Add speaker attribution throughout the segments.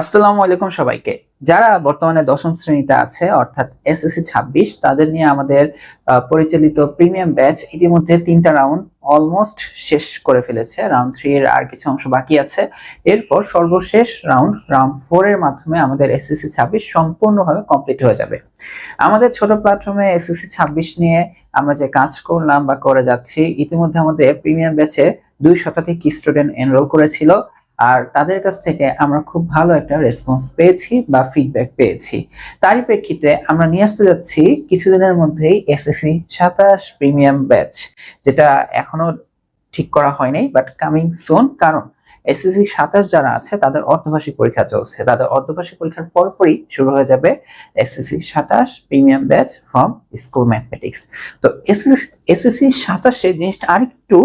Speaker 1: আসসালামু আলাইকুম সবাইকে। যারা বর্তমানে দশম শ্রেণীতে আছে, অর্থাৎ এসএসসি ছাব্বিশ, তাদের নিয়ে আমাদের পরিচালিত প্রিমিয়াম ব্যাচ ইতিমধ্যে তিনটা রাউন্ড অলমোস্ট শেষ করে ফেলেছে। রাউন্ড থ্রি এর আর কিছু অংশ বাকি আছে। এরপর সর্বশেষ রাউন্ড রাউন্ড ফোর এর মাধ্যমে আমাদের এসএসসি ছাব্বিশ সম্পূর্ণভাবে কমপ্লিট হয়ে যাবে। আমাদের ছোট প্ল্যাটফর্মে এসএসসি ছাব্বিশ নিয়ে আমরা যে কাজ করলাম বা করে যাচ্ছি, ইতিমধ্যে আমাদের প্রিমিয়াম ব্যাচে দুই শতাধিক স্টুডেন্ট এনরোল করেছিল। আর তাদের কাছ থেকে আমরা খুব ভালো একটা রেসপন্স পেয়েছি বা ফিডব্যাক পেয়েছি। তারই প্রেক্ষিতে আমরা নিয়ে আসতে যাচ্ছি কিছুদিনের মধ্যেই এসএসসি সাতাশ প্রিমিয়াম ব্যাচ যেটা এখনও ঠিক করা হয়নি বাট কামিং সোন কারণ এসএসসি সাতাশ যারা আছে, তাদের অর্ধবার্ষিক পরীক্ষা চলছে। তাদের অর্ধবার্ষিক পরীক্ষার পরপরই শুরু হয়ে যাবে এসএসসি সাতাশ premium batch from school mathematics তো এসএসসি এসএসসি সাতাশে জিনিসটা আরেকটু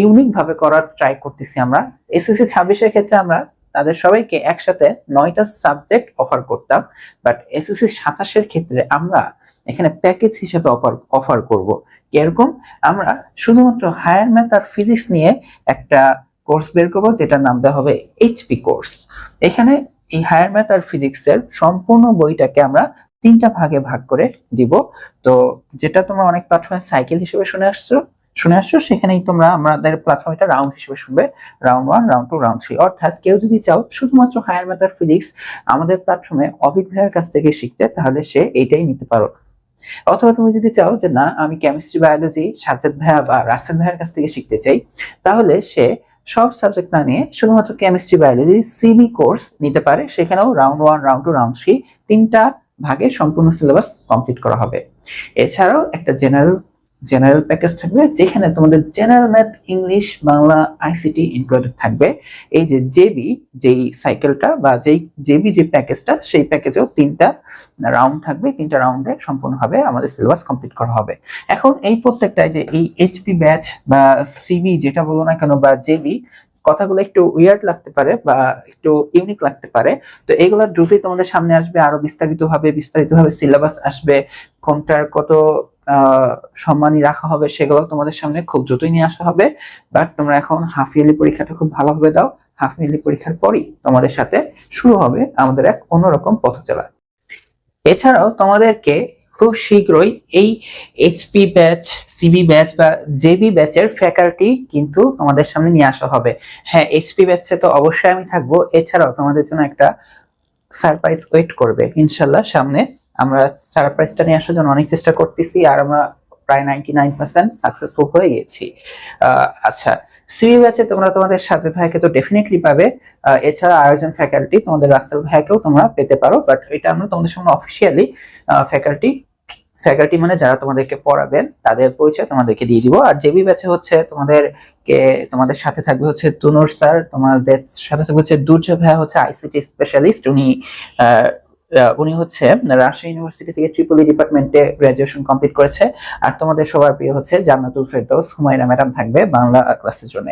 Speaker 1: ইউনিক ভাবে করার ট্রাই করতেছি আমরা। এসএসসি ছাব্বিশের ক্ষেত্রে আমরা তাদের সবাইকে একসাথে নয়টা সাবজেক্ট অফার করতাম। বাট এসএসসি সাতাশের ক্ষেত্রে আমরা এখানে প্যাকেজ হিসেবে অফার অফার করব। এরকম আমরা শুধুমাত্র হায়ার ম্যাথ আর ফিজিক্স নিয়ে একটা কোর্স বের করব, যেটার নাম দেওয়া হবে এইচপি কোর্স এখানে এই হায়ার ম্যাথ আর ফিজিক্সের সম্পূর্ণ বইটাকে আমরা তিনটা ভাগে ভাগ করে দিব। তো যেটা তোমরা অনেক প্ল্যাটফর্মে সাইকেল হিসেবে শুনে আসছো শুনে আসছো, সেখানেই তোমরা আমাদের প্ল্যাটফর্ম এটা রাউন্ড হিসেবে শুনবে। Round one round two round three অর্থাৎ কেউ যদি চাও শুধুমাত্র হায়ার ম্যাথ আর ফিজিক্স আমাদের প্ল্যাটফর্মে অভিক ভাইয়ের কাছ থেকে শিখতে, তাহলে সে এইটাই নিতে পারো। অথবা তুমি যদি চাও যে না, আমি কেমিস্ট্রি বায়োলজি সাজ্জাদ ভাইয়া বা রাসেল ভাইয়ের কাছ থেকে শিখতে চাই, তাহলে সে সব সাবজেক্ট না নিয়ে শুধুমাত্র কেমিস্ট্রি বায়োলজি সিবি কোর্স নিতে পারে। সেখানেও round one round two round three তিনটা ভাগে সম্পূর্ণ সিলেবাস কমপ্লিট করা হবে। এছাড়াও একটা জেনারেল জেনারেল প্যাকেজ থাকবে, যেখানে তোমাদের general math English Bangla ICT included থাকবে। এই যে জেবি যেই সাইকেলটা বা যেই জেবি যে প্যাকেজটা সেই প্যাকেজেও তিনটা রাউন্ড থাকবে, তিনটা রাউন্ডে সম্পূর্ণভাবে আমাদের সিলেবাস কমপ্লিট করা হবে। এখন এই প্রত্যেকটায় যে এই এইচপি ব্যাচ বা সিবি যেটা বলো না কেন বা জেবি কথাগুলো একটু উইয়ার্ড লাগতে পারে বা একটু ইউনিক লাগতে পারে। তো এগুলো দ্রুতই তোমাদের সামনে আসবে, আরও বিস্তারিত ভাবে বিস্তারিত ভাবে সিলেবাস আসবে, কোনটার কত সম্মানী রাখা হবে সেগুলো তোমাদের সামনে খুব দ্রুতই নিয়ে আসা হবে। বাট তোমরা এখন হাফ ইয়ারলি পরীক্ষাটা খুব ভালোভাবে দাও। হাফ ইয়ারলি পরীক্ষার পরই তোমাদের সাথে শুরু হবে আমাদের এক অন্যরকম পথ চলা এছাড়াও তোমাদেরকে খুব শীঘ্রই এই এইচপি ব্যাচ টিভি ব্যাচ বা জেবি ব্যাচের ফ্যাকাল্টি কিন্তু তোমাদের সামনে নিয়ে আসা হবে। হ্যাঁ এইচপি ব্যাচে তো অবশ্যই আমি থাকব। এছাড়াও তোমাদের জন্য একটা সারপ্রাইজ ওয়েট করবে। ইনশাল্লাহ সামনে আমরা সারপ্রাইজটা নিয়ে আসার জন্য অনেক চেষ্টা করতেছি আর আমরা প্রায় নাইনটি নাইন পার্সেন্ট সাকসেসফুল হয়ে গেছি। আচ্ছা সিবি ব্যাচে তোমরা তোমাদের সাজেদ ভাইকে তো ডেফিনেটলি পাবে। এছাড়া আয়োজন ফ্যাকাল্টি তোমাদের রাস্তাল ভাইকেও তোমরা পেতে পারো বাট এটা আমরা তোমাদের সামনে অফিসিয়ালি ফ্যাকাল্টি ফ্যাকাল্টি মানে যারা তোমাদেরকে পড়াবেন, তাদের পরিচয় তোমাদেরকে দিয়ে দিব। আর জেবি ব্যাচে হচ্ছে তোমাদেরকে, তোমাদের সাথে থাকবে হচ্ছে তুনুর স্যার তোমাদের সাথে থাকবে হচ্ছে দুর্জয় ভাইয়া হচ্ছে আইসিটি স্পেশালিস্ট উনি উনি হচ্ছে রাজশাহী ইউনিভার্সিটি থেকে ট্রিপলি ডিপার্টমেন্টে গ্রাজুয়েশন কমপ্লিট করেছে। আর তোমাদের সবার প্রিয় হচ্ছে জান্নাতুল ফেরদৌস, হুমায়রা ম্যাডাম থাকবে বাংলা ক্লাসের জন্য।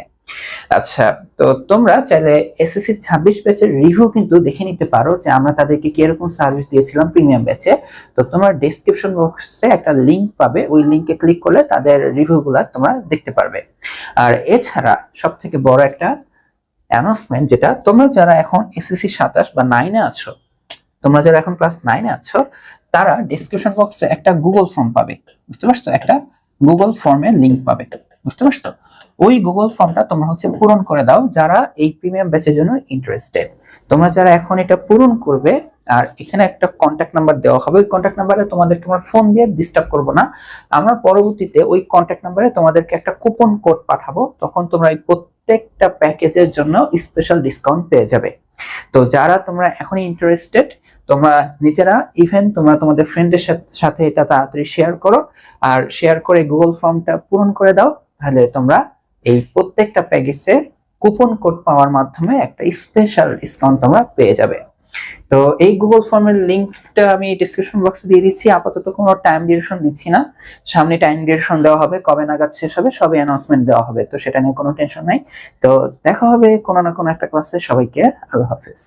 Speaker 1: আচ্ছা তো তোমরা চাইলে এসএসসি ছাব্বিশ ব্যাচের রিভিউ কিন্তু দেখে নিতে পারো যে আমরা তাদেরকে কীরকম সার্ভিস দিয়েছিলাম প্রিমিয়াম ব্যাচে তো তোমরা ডেসক্রিপশন বক্সে একটা লিংক পাবে, ওই লিংকে ক্লিক করলে তাদের রিভিউ গুলা তোমরা দেখতে পারবে। আর এছাড়া সব থেকে বড় একটা অ্যানাউন্সমেন্ট যেটা, তোমরা যারা এখন এসএসসি সাতাশ বা নাইনে আছো তোমরা যারা এখন ক্লাস নাইনে আছো, তারা ডিসক্রিপশন বক্সে একটা গুগল ফর্ম পাবে। বুঝতে পারছ? একটা গুগল ফর্মের লিঙ্ক পাবে। বুঝতে পারছ? ওই গুগল ফর্মটা তোমরা হচ্ছে পূরণ করে দাও যারা এই প্রিমিয়াম ব্যাচের জন্য ইন্টারেস্টেড তোমরা যারা এখন এটা পূরণ করবে, আর এখানে একটা কন্ট্যাক্ট নাম্বার দেওয়া হবে, ওই কন্ট্যাক্ট নাম্বারে তোমাদেরকে আমরা ফোন দিয়ে ডিস্টার্ব করব না। আমরা পরবর্তীতে ওই কন্ট্যাক্ট নাম্বারে তোমাদেরকে একটা কুপন কোড পাঠাবো, তখন তোমরা এই প্রত্যেকটা প্যাকেজের জন্য স্পেশাল ডিসকাউন্ট পেয়ে যাবে। তো যারা তোমরা এখনই ইন্টারেস্টেড তোমরা নিজেরা ইভেন তোমরা তোমাদের ফ্রেন্ডের সাথে এটা তাড়াতাড়ি শেয়ার করো। আর শেয়ার করে গুগল ফর্মটা পূরণ করে দাও, তাহলে তোমরা এই প্রত্যেকটা প্যাকেজে কুপন কোড পাওয়ার মাধ্যমে একটা স্পেশাল ডিসকাউন্ট তোমরা পেয়ে যাবে। তো এই গুগল ফর্মের লিংকটা আমি ডিসক্রিপশন বক্সে দিয়ে দিচ্ছি। আপাতত কোনো টাইম ডিউরেশন দিচ্ছি না। সামনে টাইম ডিউরেশন দেওয়া হবে, কবে নাগাদ শেষ হবে, সবই অ্যানাউন্সমেন্ট দেওয়া হবে। তো সেটা নিয়ে কোনো টেনশন নাই। তো দেখা হবে কোনো না কোনো একটা ক্লাসে সবাইকে আল্লাহ হাফেজ।